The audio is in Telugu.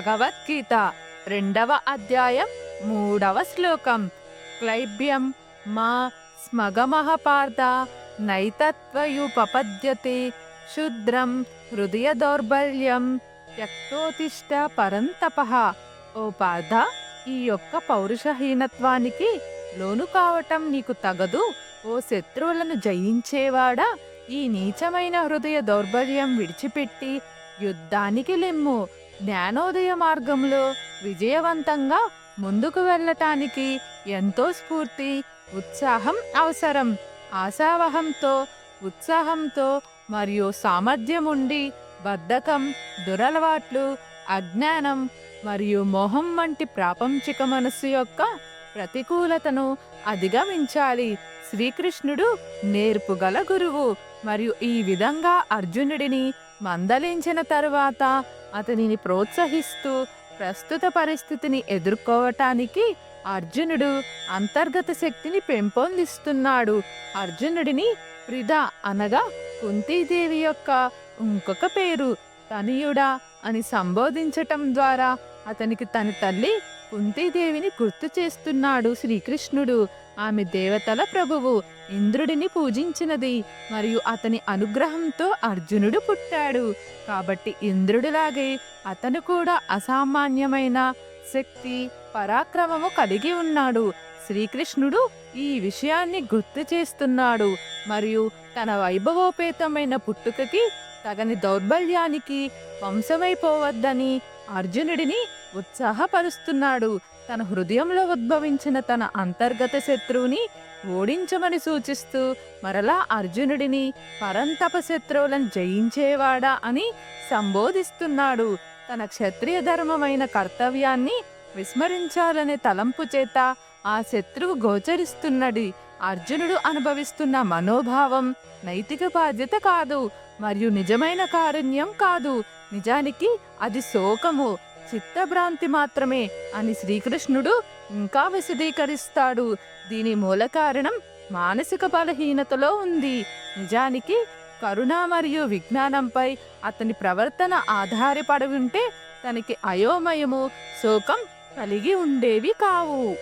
భగవద్గీత రెండవ అధ్యాయం మూడవ శ్లోకం. క్లైబ్యం మా స్మగమః పార్థ నైతత్వయుపపద్యతే శుద్రం హృదయ దౌర్బల్యం త్యక్తోతిష్ట పరంతపః. ఓ పార్థ ఈ యొక్క పౌరుషహీనత్వానికి లోను కావటం నీకు తగదు. ఓ శత్రువులను జయించేవాడా? ఈ నీచమైన హృదయ దౌర్బల్యం విడిచిపెట్టి యుద్ధానికి లెమ్ము. జ్ఞానోదయ మార్గంలో విజయవంతంగా ముందుకు వెళ్ళటానికి ఎంతో స్ఫూర్తి ఉత్సాహం అవసరం. ఆశావహంతో ఉత్సాహంతో మరియు సామర్థ్యం ఉండి బద్ధకం దురలవాట్లు అజ్ఞానం మరియు మోహం వంటి ప్రాపంచిక మనస్సు యొక్క ప్రతికూలతను అధిగమించాలి. శ్రీకృష్ణుడు నేర్పుగల గురువు మరియు ఈ విధంగా అర్జునుడిని మందలించిన తరువాత అతనిని ప్రోత్సహిస్తూ ప్రస్తుత పరిస్థితిని ఎదుర్కోవటానికి అర్జునుడు అంతర్గత శక్తిని పెంపొందిస్తున్నాడు. అర్జునుడిని ప్రిద అనగా కుంతీదేవి యొక్క ఇంకొక పేరు తనియుడా అని సంబోధించటం ద్వారా అతనికి తన తల్లి కుంతీదేవిని గుర్తు చేస్తున్నాడు శ్రీకృష్ణుడు. ఆమె దేవతల ప్రభువు ఇంద్రుడిని పూజించినది మరియు అతని అనుగ్రహంతో అర్జునుడు పుట్టాడు. కాబట్టి ఇంద్రుడిలాగే అతను కూడా అసామాన్యమైన శక్తి పరాక్రమము కలిగి ఉన్నాడు. శ్రీకృష్ణుడు ఈ విషయాన్ని గుర్తు చేస్తున్నాడు మరియు తన వైభవోపేతమైన పుట్టుకకి తగని దౌర్బల్యానికి వంశమైపోవద్దని అర్జునుడిని ఉత్సాహపరుస్తున్నాడు. తన హృదయంలో ఉద్భవించిన తన అంతర్గత శత్రువుని ఓడించమని సూచిస్తూ మరలా అర్జునుడిని పరంతప శత్రువులను జయించేవాడా అని సంబోధిస్తున్నాడు. తన క్షత్రియ ధర్మమైన కర్తవ్యాన్ని విస్మరించాలనే తలంపు చేత ఆ శత్రువు గోచరిస్తున్నది. అర్జునుడు అనుభవిస్తున్న మనోభావం నైతిక బాధ్యత కాదు మరియు నిజమైన కారుణ్యం కాదు. నిజానికి అది శోకము. చిత్తభ్రాంతి మాత్రమే అని శ్రీకృష్ణుడు ఇంకా విశదీకరిస్తాడు. దీని మూల కారణం మానసిక బలహీనతలో ఉంది. నిజానికి కరుణ మరియు విజ్ఞానంపై అతని ప్రవర్తన ఆధారపడి ఉంటే తనకి అయోమయము శోకం కలిగి ఉండేవి కావు.